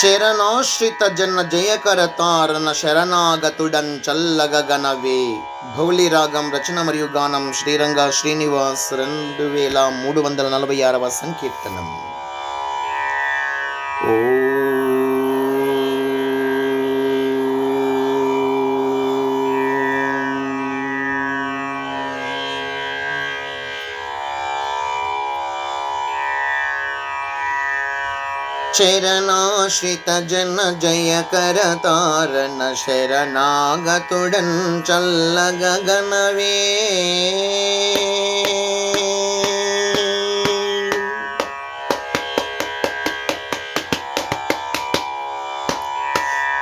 చరణాశ్రిత జన జయకర తారణ శరణాగతుడన్ చల్లగగనవే భౌలి రాగం రచన మరియు గానం శ్రీరంగ శ్రీనివాస్ రెండు వేల మూడు వందల నలభై ఆరవ సంకీర్తనం। చరణాశ్రిత జన జయకర తారణ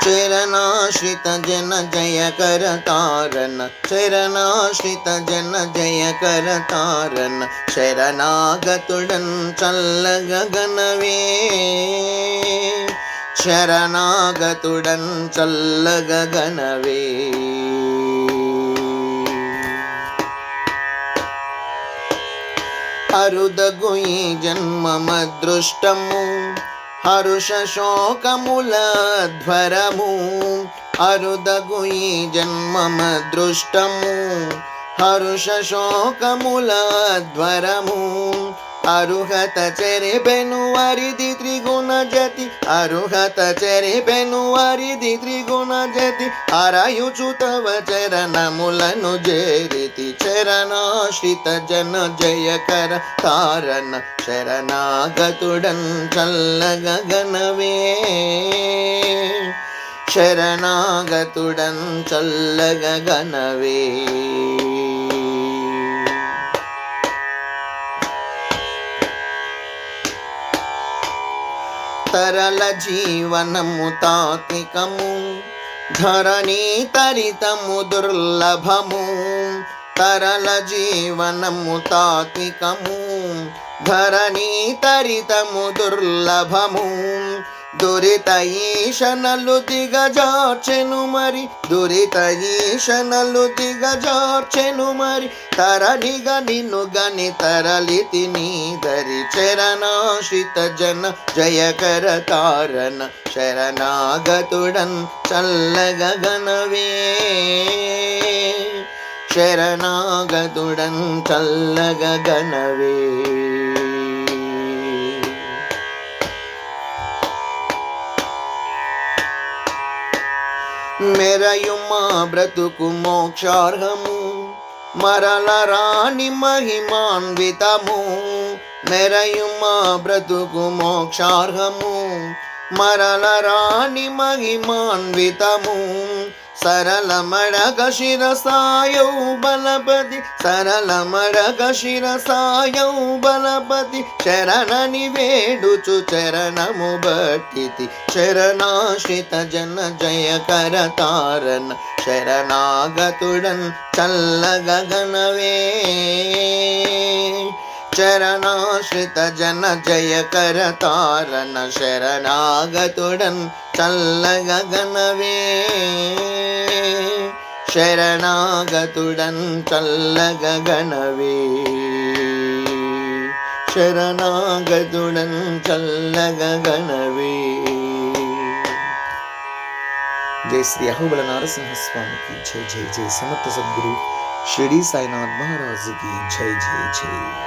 శరణాశ్రిత జన జయ కర తారణ శరణాశ్రిత జన జయ కర తారణ శరణాగతుడన్ చల్లగగనవే శరణాగతుడన్ చల్లగగనవే అరుదగు ఈ జన్మమదృష్టము హరుష శోకముల ధ్వరము అరుదగు ఈ జన్మమదృష్టము హరుష శోకముల ధ్వరము అర్హత చెరిపెను వరిది త్రిగుణ జతి. అర్హత చెరిపెను వరిది త్రిగుణ జతి. అరయుచు తవ చరణములను జేరితి. చరణాశ్రిత జన జయకర తారణ శరణాగతుడన్ చల్లగగనవే శరణాగతుడన్ చల్లగగనవే తరల జీవనము తాత్వికము ధరణి తరితము దుర్లభము తరల జీవనము తాత్వికము ధరణి తరితము దుర్లభము. దురిత ఈశనలు దిగజార్చెను మరి దురిత ఈశనలు దిగజార్చెను మరి తరనిగ నిన్ను గని తరలి తిని దరి చరణాశ్రిత జన జయకర తారణ శరణాగతుడన్ చల్లగ గనవే. శరణాగతుడన్ చల్లగ గనవే. మెరయుమా బ్రతుకు మోక్షార్హము. మరల రాణి మహిమాన్వితము. మెరయుమా బ్రతుకు మోక్షార్హము. మరల రాణి మహిమాన్వితము. సరళమడగ శిరసాయౌ బలపతి సరళమడగ శిరసాయౌ బలపతి శరణని వేడుచు చరణము బట్టితి శరణాశ్రిత జన జయకర తారణ శరణాగతుడన్ చల్లగగనవే చరణాశ్రిత జన జయకర తారణ శరణాగతుడన్ చల్లగగనవే శరణాగతుడన్ చల్లగగనవే శరణాగతుడన్ చల్లగగనవే జై శ్రీ అహుబల నరసింహస్వామికి జై జై జై సమర్థ సద్గురు షిరిడి సాయినాథ్ మహారాజుకి జై జై జై